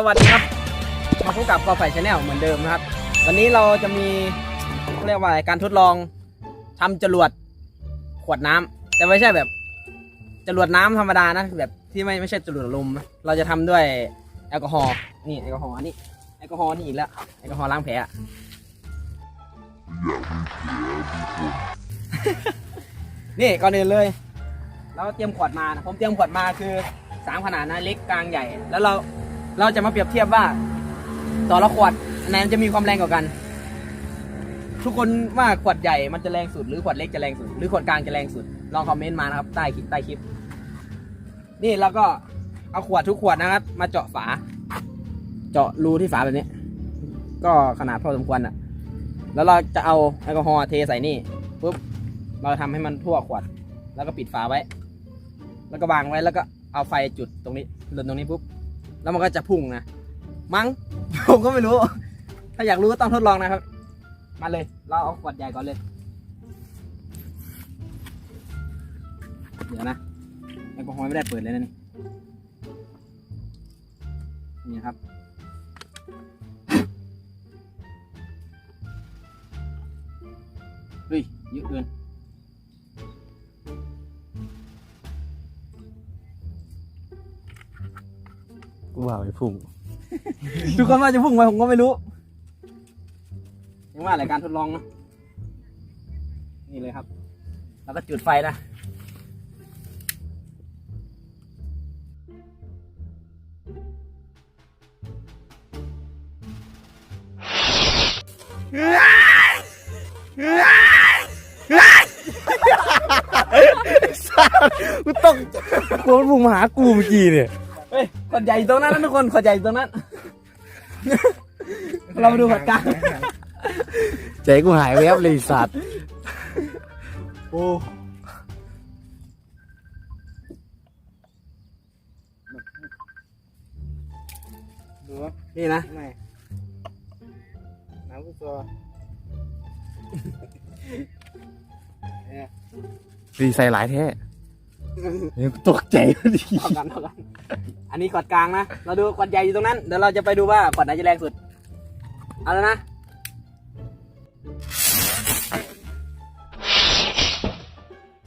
สวัสดีครับ มาพบกับกอไฟชาแนลเหมือนเดิมนะครับ วันนี้เราจะมีเรียกว่าอะไรการทดลองทำจรวดขวดน้ำแต่ไม่ใช่แบบจรวดน้ำธรรมดานะแบบที่ไม่ไม่ใช่จรวดลม เราจะทำด้วยแอลกอฮอล์นี่แอลกอฮอล์นนี้แอลกอฮอล์นี่อีกแล้วแอลกอฮอล์ล้างแผลนี่ก่อนอื่นเลย เราเตรียมขวดมานะผมเตรียมขวดมาคือสามขนาดนะเล็กกลางใหญ่ แล้วเรา เราจะมาเปรียบเทียบว่า ต่อละขวดอันไหนจะมีความแรงกว่ากัน ทุกคนว่าขวดใหญ่มันจะแรงสุด หรือขวดเล็กจะแรงสุด หรือขวดกลางจะแรงสุด ลองคอมเมนต์มานะครับ ใต้คลิปใต้คลิป นี่แล้วก็เอาขวดทุกขวดนะครับ มาเจาะฝา เจาะรูที่ฝาแบบนี้ ก็ขนาดพอสมควรอะ แล้วเราจะเอาแอลกอฮอล์เทใส่นี่ปุ๊บเราทำให้มันทั่วขวด แล้วก็ปิดฝาไว้ แล้วก็วางไว้แล้วก็เอาไฟจุดตรงนี้ลนตรงนี้ปุ๊บ แล้วมันก็จะพุ่งนะ มั้ง ผมก็ไม่รู้ ถ้าอยากรู้ก็ต้องทดลองนะครับ มาเลย เราเอาขวดใหญ่ก่อนเลย เดี๋ยวนะแอลกอฮอล์ไม่ได้เปิดเลยนะนี่ นี่ครับเฮ้ยเยอะเกิน ว่าไปพุ่ง ทุกคนว่าจะพุ่งไปผมก็ไม่รู้ยังว่าอะไรการทดลองเนาะนี่เลยครับ แล้วก็จุดไฟนะกูตกกูมันพุ่งมาหากูเมื่อกี้เนี่ยเฮ้ย ขวดใหญ่อยู่ตรงนั้นนะทุกคนขวดใหญ่อยู่ตรงนั้น เรามาดูขวดกลางใจกูหายแวบเลยไอ้สัตว์โอ้ดูวะนี่นะไม่น้ำกูตัวดีใส่หลายแท้ยังตกใจดิเท่ากันเท่ากัน อันนี้ขวดกลางนะ เราดูขวดใหญ่อยู่ตรงนั้น เดี๋ยวเราจะไปดูว่าขวดไหนจะแรงสุด เอาแล้วนะ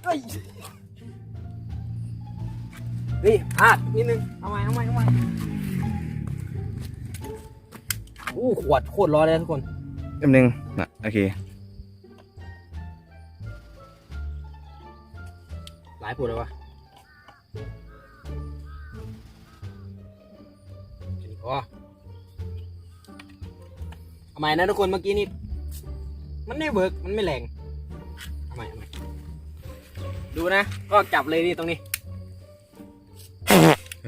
เฮ้ย นี่พลาดนิดนึง เอาใหม่เอาใหม่เอาใหม่อู้ขวดโคตรร้อนเลยนะทุกคนแป๊บนึงนะโอเค หลายปวดเลยวะ อันนี้พอเอาใหม่นะทุกคนเมื่อกี้นี่ มันไม่เวิร์กมันไม่แรงเอาใหม่เอาใหม่ดูนะ ก็จับเลยนี่ตรงนี้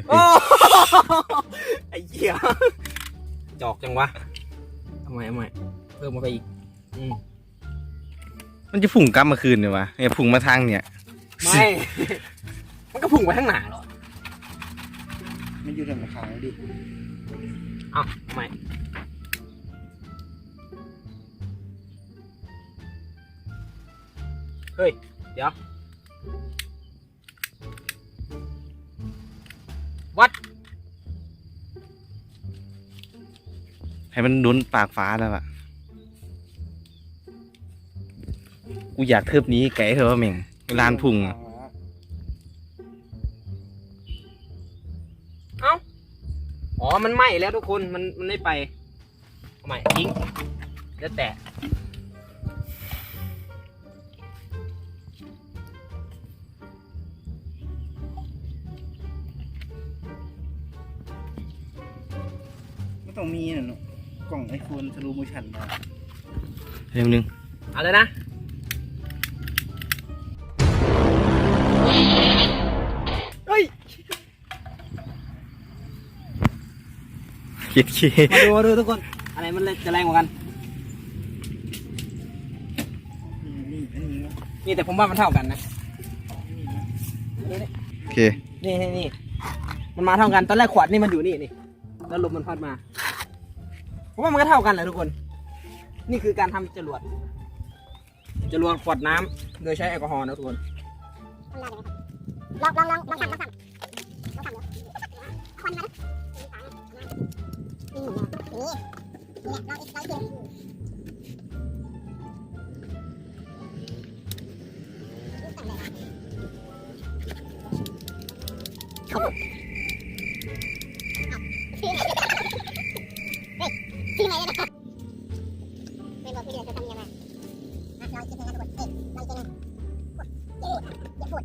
โอ้ไอ้เหี้ยจอกจังวะเอาใหม่เอาใหม่เพิ่มมาไปอีก อืมมันจะพุ่งกลับมาคืนเนี่ยวะเนี่ยพุ่งมาทางเนี่ย ไม่ มันก็พุ่งไปข้างหน้าเหรอ มันอยู่ทางขางดิเอ้าทำไมเฮ้ย เดี๋ยว วัด ให้มันดุนปากฟ้าแล้วอะกูอยากเทิบหนี้ไก่เถอะว่าเหม่งเวลานพุ่งอะ อ๋อ มันไหม้แล้วทุกคน มันมันไม่ไปเอาใหม่ทิ้งแล้วแต่ไม่ต้องมีน่ะเนาะกล่องไอโฟนสโลโมชันมาเร็วนึงเอาเลยนะ คิดคิดมาดูมาดูทุกคน อะไรมันจะแรงกว่ากัน นี่นี่อันนี้นะนี่แต่ผมว่ามันเท่ากันนะนี่นะ โอเค นี่นี่นี่มันมาเท่ากัน ตอนแรกขวดนี่มันอยู่นี่นี่ แล้วลมมันพัดมา ผมว่ามันก็เท่ากันแหละทุกคน นี่คือการทำจรวด จรวดขวดน้ำโดยใช้แอลกอฮอล์นะทุกคนลองลองลองลองทำลองทำ ที่ไหนนะครับไม่บอกพี่เดียจะทำยังไงอะลองคิดนึ่งนะทุกคนเอ๊ะลองคิดนึ่งพูดอย่าพูด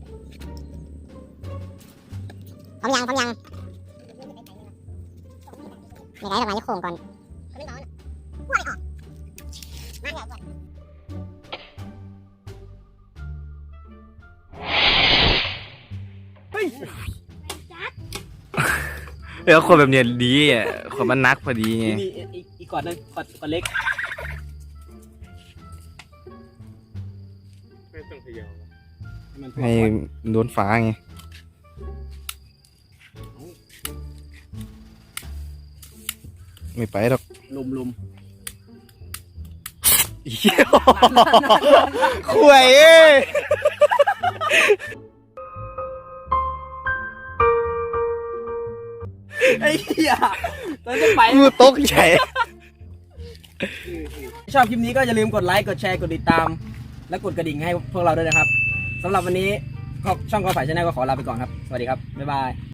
พร้อมยังพร้อมยังไม่ได้หรอกนะจะโค้งก่อนไม่ร้อนพูดอะไรออกมาเดี๋ยวก่อนเออคนแบบเนี้ยดีอะคนมันนักพอดีไงมีอีกอีกก่อนนึงก่อนก่อนเล็กไม่ต้องเขย่ามันให้โดนฟ้าไง ไม่ไปหรอกลุมลุมเหี้ยข่วยเอ้ย ไอ้เหี้ยตอนจะไป กูตกใจ ชอบคลิปนี้ก็อย่าลืมกดไลค์ กดแชร์ กดติดตาม และกดกระดิ่งให้พวกเราด้วยนะครับสำหรับวันนี้ก็ช่องกอฝ่ายชาแนลก็ขอลาไปก่อนครับ สวัสดีครับ บ๊ายบาย